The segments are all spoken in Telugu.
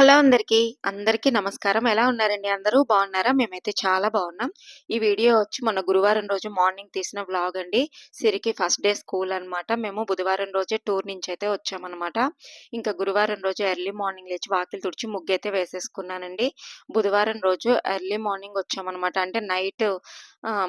హలో అందరికీ. అందరికీ నమస్కారం. ఎలా ఉన్నారండి అందరూ? బాగున్నారా? మేమైతే చాలా బాగున్నాం. ఈ వీడియో వచ్చి మొన్న గురువారం రోజు మార్నింగ్ తీసిన వ్లాగ్ అండి. సిరికి ఫస్ట్ డే స్కూల్ అనమాట. మేము బుధవారం రోజే టూర్ నుంచయితే వచ్చామనమాట. ఇంకా గురువారం రోజు ఎర్లీ మార్నింగ్ లేచి వాకిలి తుడిచి ముగ్గైతే వేసేసుకున్నానండి. బుధవారం రోజు ఎర్లీ మార్నింగ్ వచ్చామనమాట. అంటే నైట్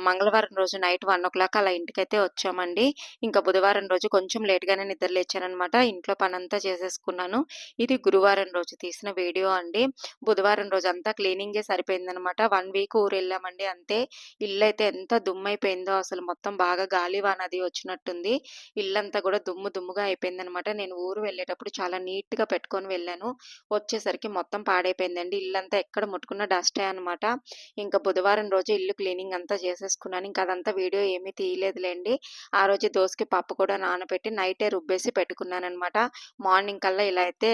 మంగళవారం రోజు నైట్ 1:00 అలా ఇంటికైతే వచ్చామండి. ఇంకా బుధవారం రోజు కొంచెం లేట్‌గానే నిద్ర లేచానమాట ఇంట్లో పనంతా చేసేసుకున్నాను. ఇది గురువారం రోజు తీసిన వీడియో అండి. బుధవారం రోజంతా క్లీనింగే సరిపోయిందనమాట. వన్ వీక్ ఊరు వెళ్ళామండి అంతే. ఇల్లు అయితే ఎంత దుమ్మయిపోయిందో అసలు మొత్తం బాగా గాలివాన అది వచ్చినట్టుంది. ఇల్లంతా కూడా దుమ్ము దుమ్ముగా అయిపోయిందనమాట. నేను ఊరు వెళ్ళేటప్పుడు చాలా నీట్‌గా పెట్టుకొని వెళ్ళాను. వచ్చేసరికి మొత్తం పాడైపోయిందండి. ఇల్లంతా ఎక్కడ ముట్టుకున్న డస్టే అనమాట. ఇంకా బుధవారం రోజు ఇల్లు క్లీనింగ్ అంతా చేసేసుకున్నాను. ఇంకా అదంతా వీడియో ఏమీ తీయలేదులేండి ఆ రోజు దోసకి పప్పు కూడా నానబెట్టి నైటే రుబ్బేసి పెట్టుకున్నాను అనమాట మార్నింగ్ కల్లా ఇలా అయితే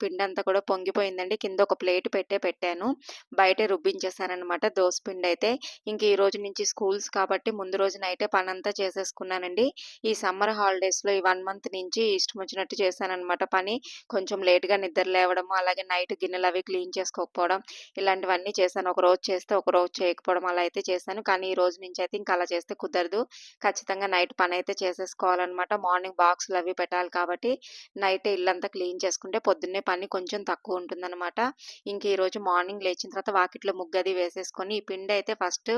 పిండి అంతా కూడా పొంగి పొంగిపోయిందండి. కింద ఒక ప్లేట్ పెట్టే పెట్టాను. బయటే రుబ్బించేసానమాట దోస పిండయితే. ఇంక ఈ రోజు నుంచి స్కూల్స్ కాబట్టి ముందు రోజు పని అంతా చేసేసుకున్నానండి. ఈ సమ్మర్ హాలిడేస్‌లో ఈ వన్ మంత్ నుంచి ఇష్టం వచ్చినట్టు చేశానమాట పని. కొంచెం లేట్‌గా నిద్ర లేవడము, అలాగే నైట్ గిన్నెలు అవి క్లీన్ చేసుకోకపోవడం ఇలాంటివన్నీ చేశాను. ఒక రోజు చేస్తే ఒక రోజు చేయకపోవడం అలా అయితే చేశాను. కానీ ఈ రోజు నుంచి అయితే ఇంకా అలా చేస్తే కుదరదు. ఖచ్చితంగా నైట్ పని అయితే చేసేసుకోవాలనమాట. మార్నింగ్ బాక్సులవి పెట్టాలి కాబట్టి నైట్ ఇల్లంతా క్లీన్ చేసుకుంటే పొద్దున్నే పని కొంచెం తక్కువ తక్కువుంటుందనమాట. ఇంకా ఈరోజు మార్నింగ్ లేచిన తర్వాత వాకిట్లో ముగ్గది వేసేసుకొని ఈ పిండి అయితే ఫస్ట్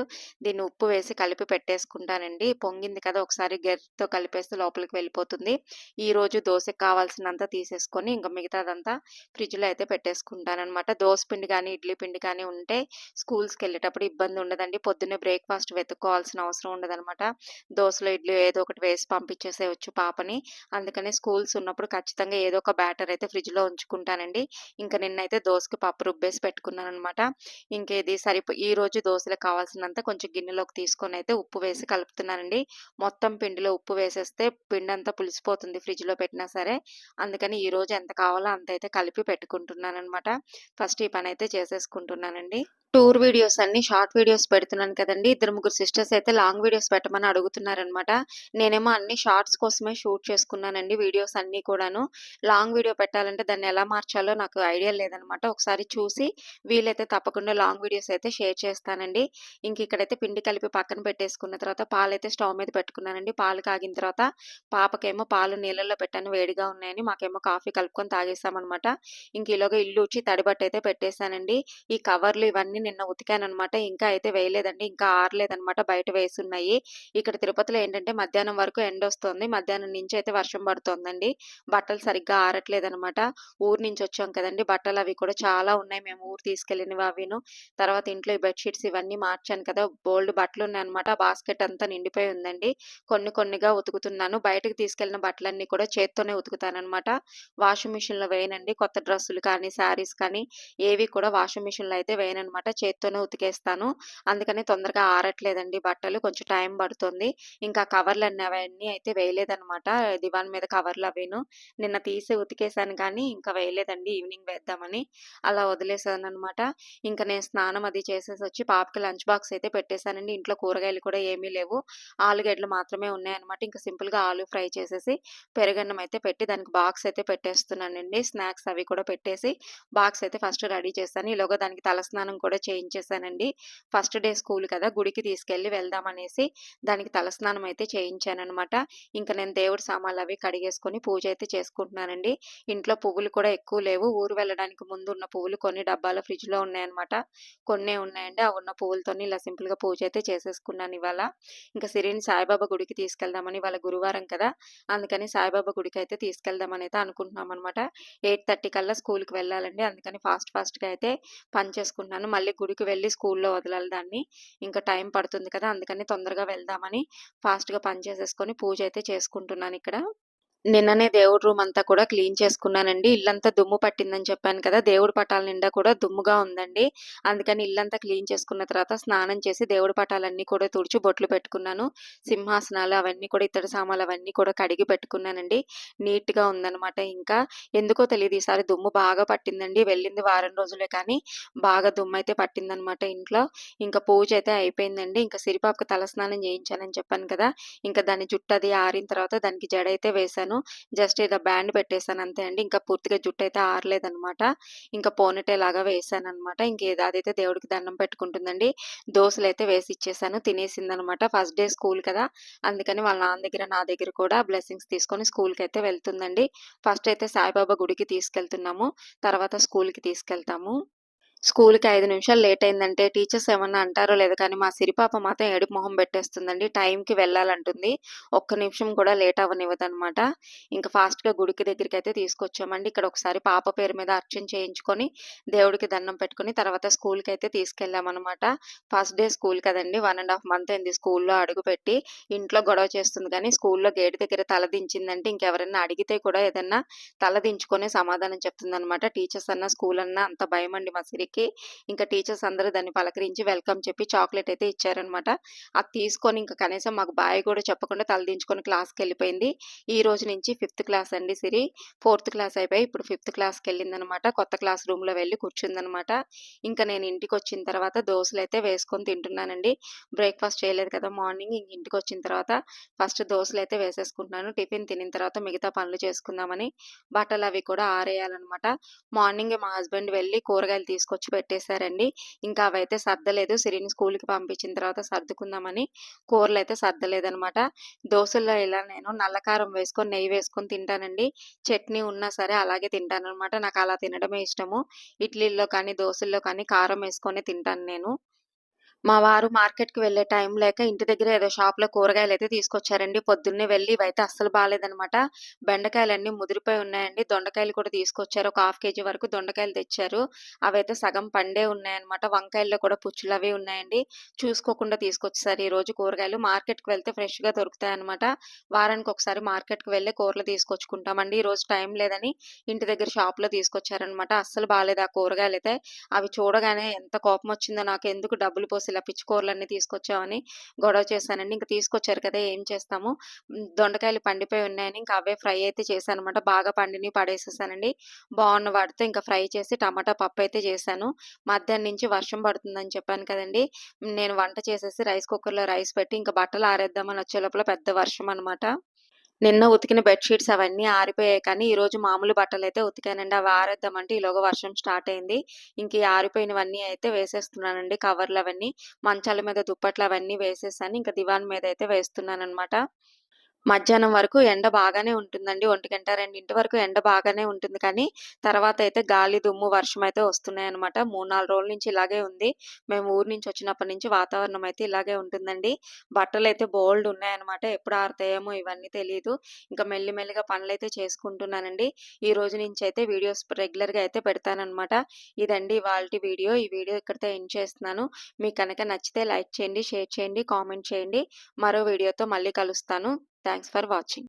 దీన్ని ఉప్పు వేసి కలిపి పెట్టేసుకుంటానండి. పొంగింది కదా! ఒకసారి గరిటెతో కలిపేస్తే లోపలికి వెళ్ళిపోతుంది. ఈరోజు దోశకు కావాల్సినంత తీసేసుకొని ఇంకా మిగతాదంతా ఫ్రిడ్జ్‌లో అయితే పెట్టేసుకుంటానమాట దోస పిండి కానీ ఇడ్లీ పిండి కానీ ఉంటే స్కూల్స్‌కెళ్ళేటప్పుడు ఇబ్బంది ఉండదండి. పొద్దున్నే బ్రేక్‌ఫాస్ట్ వెతుక్కోవాల్సిన అవసరం ఉండదనమాట. దోసలో, ఇడ్లీ ఏదో ఒకటి వేసి పంపించేసేయొచ్చు పాపని. అందుకని స్కూల్స్ ఉన్నప్పుడు ఖచ్చితంగా ఏదో ఒక బ్యాటర్ అయితే ఫ్రిడ్జ్‌లో ఉంచుకుంటానండి. ఇంకా నిన్నైతే దోశకి పప్పు రుబ్బేసి పెట్టుకున్నాననమాట. ఇంక ఇది సరిపో ఈరోజు దోసలకు కావాల్సినంత కొంచెం గిన్నెలోకి తీసుకొని అయితే ఉప్పు వేసి కలుపుతున్నానండి. మొత్తం పిండిలో ఉప్పు వేసేస్తే పిండి అంతా పులిసిపోతుంది ఫ్రిడ్జ్‌లో పెట్టినా సరే. అందుకని ఈరోజు ఎంత కావాలో అంత అయితే కలిపి పెట్టుకుంటున్నాను అనమాట ఫస్ట్ ఈ పని అయితే చేసేసుకుంటున్నానండి. టూర్ వీడియోస్ అన్ని షార్ట్ వీడియోస్ పెడుతున్నాను కదండి ఇద్దరు ముగ్గురు సిస్టర్స్ అయితే లాంగ్ వీడియోస్ పెట్టమని అడుగుతున్నారనమాట. నేనేమో అన్ని షార్ట్స్ కోసమే షూట్ చేసుకున్నానండి వీడియోస్ అన్నీ కూడాను. లాంగ్ వీడియో పెట్టాలంటే దాన్ని ఎలా మార్చాలో నాకు ఐడియా లేదనమాట. ఒకసారి చూసి వీలైతే తప్పకుండా లాంగ్ వీడియోస్ అయితే షేర్ చేస్తానండి. ఇంక ఇక్కడైతే పిండి కలిపి పక్కన పెట్టేసుకున్న తర్వాత పాలైతే స్టవ్ మీద పెట్టుకున్నానండి. పాలు కాగిన తర్వాత పాపకేమో పాలు నీళ్ళల్లో పెట్టాను వేడిగా ఉన్నాయని. మాకేమో కాఫీ కలుపుకొని తాగేసామనమాట. ఇంక ఇలాగ ఇల్లు వచ్చి తడి అయితే పెట్టేసానండి. ఈ కవర్లు ఇవన్నీ నిన్న ఉతికాననమాట. ఇంకా అయితే వేయలేదండి. ఇంకా ఆరలేదనమాట. బయట వేసున్నాయి. ఇక్కడ తిరుపతిలో ఏంటంటే మధ్యాహ్నం వరకు ఎండ వస్తుంది మధ్యాహ్నం నుంచి అయితే వర్షం పడుతోందండి. బట్టలు సరిగ్గా ఆరట్లేదనమాట. ఊరు నుంచి వచ్చాం కదండి బట్టలు అవి కూడా చాలా ఉన్నాయి మేము ఊరు తీసుకెళ్ళినవి అవిను. తర్వాత ఇంట్లో ఈ బెడ్షీట్స్ ఇవన్నీ మార్చాను కదా! బోల్డ్ బట్టలు ఉన్నాయన్నమాట బాస్కెట్ అంతా నిండిపోయి ఉందండి. కొన్ని కొన్నిగా ఉతుకుతున్నాను. బయటకి తీసుకెళ్ళిన బట్టలన్నీ కూడా చేత్తోనే ఉతుకుతానమాట వాషింగ్ మిషన్‌లో వేయనండి. కొత్త డ్రెస్సులు కానీ, శారీస్ కానీ ఏవి కూడా వాషింగ్ మిషన్‌లో అయితే వేయనమాట వేయననమాట. చేత్తోనే ఉతికేస్తాను. అందుకని తొందరగా ఆరట్లేదండి బట్టలు. కొంచెం టైం పడుతుంది. ఇంకా కవర్లు అన్నీ అవన్నీ అయితే వేయలేదనమాట. దివాన్ మీద కవర్లు అవిను. నిన్న తీసి ఉతికేసాను కానీ ఇంకా వేయలేదండి. ఈవినింగ్ వేద్దామని. అలా వదిలేసాను అనమాట ఇంకా నేను స్నానం అది చేసేసి వచ్చి పాపకి లంచ్ బాక్స్ అయితే పెట్టేశానండి ఇంట్లో కూరగాయలు కూడా ఏమీ లేవు. ఆలుగడ్డలు మాత్రమే ఉన్నాయన్నమాట ఇంకా సింపుల్‌గా ఆలు ఫ్రై చేసేసి పెరుగన్నం అయితే పెట్టి దానికి బాక్స్ అయితే పెట్టేస్తున్నానండి. స్నాక్స్ అవి కూడా పెట్టేసి బాక్స్ అయితే ఫస్ట్ రెడీ చేశాను. ఈలోగా దానికి తలస్నానం కూడా చేయించేసానండి. ఫస్ట్ డే స్కూల్ కదా! గుడికి తీసుకెళ్ళి వెళ్దామనేసి దానికి తలస్నానం అయితే చేయించానమాట ఇంకా నేను దేవుడి సామాన్లు అవి కడిగేసుకొని పూజ అయితే చేసుకుంటున్నానండి. ఇంట్లో పువ్వులు కూడా ఎక్కువ లేవు. ఊరు వెళ్ళడానికి ముందు ఉన్న పువ్వులు కొన్ని డబ్బాలో ఫ్రిడ్జ్‌లో ఉన్నాయన్నమాట కొన్ని ఉన్నాయండి. ఆ ఉన్న పువ్వులతోని ఇలా సింపుల్‌గా పూజ అయితే చేసేసుకున్నాను ఇవాళ. ఇంకా సిరిని సాయిబాబా గుడికి తీసుకెళ్దామని ఇవాళ గురువారం కదా! అందుకని సాయిబాబా గుడికి అయితే తీసుకెళ్దామని అయితే అనుకుంటున్నాం అన్నమాట ఎయిట్ థర్టీ కల్లా స్కూల్‌కి వెళ్ళాలండి. అందుకని ఫాస్ట్ ఫాస్ట్‌గా అయితే పని చేసుకుంటున్నాను. మళ్ళీ గుడికి వెళ్ళి స్కూల్‌లో వదలాలి దాన్ని. ఇంకా టైం పడుతుంది కదా! అందుకని తొందరగా వెళ్దామని ఫాస్ట్‌గా పని చేసేసుకొని పూజ అయితే చేసుకుంటున్నాను ఇక్కడ నిన్ననే దేవుడి రూమ్ అంతా కూడా క్లీన్ చేసుకున్నానండి. ఇల్లంతా దుమ్ము పట్టిందని చెప్పాను కదా! దేవుడి పటాల నిండా కూడా దుమ్ముగా ఉందండి. అందుకని ఇల్లంతా క్లీన్ చేసుకున్న తర్వాత స్నానం చేసి దేవుడి పటాలన్నీ కూడా తుడిచి బొట్లు పెట్టుకున్నాను. సింహాసనాలు అవన్నీ కూడా ఇతర సామాన్లు అవన్నీ కూడా కడిగి పెట్టుకున్నానండి. నీట్‌గా ఉందనమాట ఇంకా. ఎందుకో తెలియదు ఈసారి దుమ్ము బాగా పట్టిందండి. వెళ్ళింది వారం రోజులే కానీ బాగా దుమ్ము అయితే పట్టిందనమాట ఇంట్లో. ఇంకా పూజ అయితే అయిపోయిందండి. ఇంకా సిరిపాపకు తలస్నానం చేయించానని చెప్పాను కదా! ఇంకా దాని జుట్టు అది ఆరిన తర్వాత దానికి జడైతే వేశాను. చేశాను. జస్ట్ ఏదో బ్యాండ్ పెట్టేసాను అంతే అండి. ఇంకా పూర్తిగా జుట్టు అయితే ఆరలేదనమాట. ఇంకా పోనటేలాగా వేసాను అనమాట ఇంకేదో అదైతే దేవుడికి దండం పెట్టుకుంటుందండి. దోసలైతే వేసి ఇచ్చేసాను. తినేసిందనమాట. ఫస్ట్ డే స్కూల్ కదా! అందుకని వాళ్ళ నాన్న దగ్గర, నా దగ్గర కూడా బ్లెస్సింగ్స్ తీసుకొని స్కూల్‌కైతే వెళ్తుందండి. ఫస్ట్ అయితే సాయిబాబా గుడికి తీసుకెళ్తున్నాము. తర్వాత స్కూల్‌కి తీసుకెళ్తాము. స్కూల్‌కి ఐదు నిమిషాలు లేట్ అయిందంటే టీచర్స్ ఏమన్నా అంటారో లేదో కానీ మా సిరి పాప మాత్రం ఏడుపు మొహం పెట్టేస్తుందండి. టైంకి వెళ్ళాలంటుంది. ఒక్క నిమిషం కూడా లేట్ అవ్వనివ్వదనమాట. ఇంకా ఫాస్ట్‌గా గుడికి దగ్గరికి అయితే తీసుకొచ్చామండి. ఇక్కడ ఒకసారి పాప పేరు మీద అర్చన చేయించుకొని, దేవుడికి దండం పెట్టుకొని తర్వాత స్కూల్కి అయితే తీసుకెళ్ళామన్నమాట ఫస్ట్ డే స్కూల్ కదండీ! 1 ½ మంత్ అయింది స్కూల్‌లో అడుగుపెట్టి. ఇంట్లో గొడవ చేస్తుంది కానీ స్కూల్‌లో గేట్ దగ్గర తలదించిందంటే ఇంకెవరైనా అడిగితే కూడా ఏదన్నా తలదించుకొని సమాధానం చెప్తుందనమాట. టీచర్స్ అన్న స్కూల్ అన్న అంత భయమండి మా సిరికి. ఇంకా టీచర్స్ అందరూ దాన్ని పలకరించి వెల్కమ్ చెప్పి చాక్లెట్ అయితే ఇచ్చారనమాట. అది తీసుకొని ఇంకా కనీసం మాకు బాయ్ కూడా చెప్పకుండా తలదించుకొని క్లాస్‌కెళ్ళిపోయింది. ఈ రోజు నుంచి ఫిఫ్త్ క్లాస్ అండి సిరి. ఫోర్త్ క్లాస్ అయిపోయి ఇప్పుడు ఫిఫ్త్ క్లాస్‌కెళ్ళిందనమాట. కొత్త క్లాస్ రూమ్‌లో వెళ్ళి కూర్చుందనమాట. ఇంకా నేను ఇంటికి వచ్చిన తర్వాత దోసలైతే వేసుకొని తింటున్నానండి. బ్రేక్‌ఫాస్ట్ చేయలేదు కదా మార్నింగ్. ఇంక ఇంటికొచ్చిన తర్వాత ఫస్ట్ దోసలైతే వేసేసుకుంటున్నాను. టిఫిన్ తినిన తర్వాత మిగతా పనులు చేసుకుందామని. బట్టలు అవి కూడా ఆరేయాలన్నమాట మార్నింగ్ మా హస్బెండ్ వెళ్ళి కూరగాయలు తీసుకొచ్చి పెట్టేశారండి. ఇంకా అవైతే సర్దలేదు. సిరిని స్కూల్‌కి పంపించిన తర్వాత సర్దుకుందామని కూరలైతే సర్దలేదనమాట. దోసల్లో ఇలా నేను నల్ల కారం వేసుకొని, నెయ్యి వేసుకొని తింటానండి. చట్నీ ఉన్నా సరే అలాగే తింటాను అనమాట నాకు అలా తినడమే ఇష్టము. ఇడ్లీల్లో కానీ, దోశల్లో కానీ కారం వేసుకొని తింటాను నేను. మా వారు మార్కెట్‌కి వెళ్ళే టైం లేక ఇంటి దగ్గర ఏదో షాప్‌లో అయితే తీసుకొచ్చారండి. పొద్దున్నే వెళ్ళి ఇవైతే అస్సలు బెండకాయలు బెండకాయలన్నీ ముదిరిపోయి ఉన్నాయండి. దొండకాయలు కూడా తీసుకొచ్చారు. ఒక హాఫ్ కేజీ వరకు దొండకాయలు తెచ్చారు. అవైతే సగం పండే ఉన్నాయన్నమాట. వంకాయల్లో కూడా పుచ్చులు అవి ఉన్నాయండి. చూసుకోకుండా తీసుకొచ్చేసారు ఈరోజు కూరగాయలు. మార్కెట్‌కి వెళ్తే ఫ్రెష్‌గా దొరుకుతాయన్నమాట. వారానికి ఒకసారి మార్కెట్‌కి వెళ్ళి కూరలు తీసుకొచ్చుకుంటామండి. ఈరోజు టైం లేదని ఇంటి దగ్గర షాప్‌లో తీసుకొచ్చారన్నమాట. అస్సలు బాలేదు ఆ కూరగాయలైతే. అవి చూడగానే ఎంత కోపం వచ్చిందో నాకు. ఎందుకు డబ్బులు పోసి ఇలా పిచ్చుకూరలన్నీ తీసుకొచ్చామని గొడవ చేశానండి. ఇంకా తీసుకొచ్చారు కదా! ఏం చేస్తాము. దొండకాయలు పండిపోయి ఉన్నాయని ఇంకా అవే ఫ్రై అయితే చేశాను అనమాట బాగా పండిని పడేసేసానండి. బాగున్న వాటితో ఇంకా ఫ్రై చేసి టమాటా పప్పు అయితే చేశాను. మధ్యాహ్నం నుంచి వర్షం పడుతుందని చెప్పాను కదండీ! నేను వంట చేసేసి రైస్ కుక్కర్‌లో రైస్ పెట్టి ఇంకా బట్టలు ఆరేద్దామని వచ్చే లోపల పెద్ద వర్షం అనమాట. నిన్న ఉతికిన బెడ్షీట్స్ అవన్నీ ఆరిపోయాయి కానీ, ఈరోజు మామూలు బట్టలు అయితే ఉతికానండి. అవి ఆరేద్దామంటే ఈలోగా వర్షం స్టార్ట్ అయింది. ఇంక ఆరిపోయినవన్నీ అయితే వేసేస్తున్నానండి కవర్‌లవన్నీ. మంచాల మీద దుప్పట్లు అవన్నీ వేసేసాను. ఇంకా దివాన్ మీద అయితే వేస్తున్నాను అనమాట మధ్యాహ్నం వరకు ఎండ బాగానే ఉంటుందండి. 1:00, 2:00 వరకు ఎండ బాగానే ఉంటుంది కానీ, తర్వాత అయితే గాలి, దుమ్ము, వర్షం అయితే వస్తున్నాయి అనమాట మూడు నాలుగు రోజుల నుంచి ఇలాగే ఉంది. మేము ఊరు నుంచి వచ్చినప్పటి నుంచి వాతావరణం అయితే ఇలాగే ఉంటుందండి. బట్టలు అయితే బోల్డ్ ఉన్నాయన్నమాట. ఎప్పుడు ఆరుతాయేమో ఇవన్నీ తెలియదు ఇంకా మెల్లిమెల్లిగా పనులు పనులైతే చేసుకుంటున్నానండి. ఈ రోజు నుంచి అయితే వీడియోస్ రెగ్యులర్‌గా అయితే పెడతానన్నమాట. ఇదండి ఇవాల్టి వీడియో. ఈ వీడియో ఇక్కడితో ఎండ్ చేస్తున్నాను. మీకు కనుక నచ్చితే లైక్ చేయండి, షేర్ చేయండి, కామెంట్ చేయండి. మరో వీడియోతో మళ్ళీ కలుస్తాను. thanks for watching.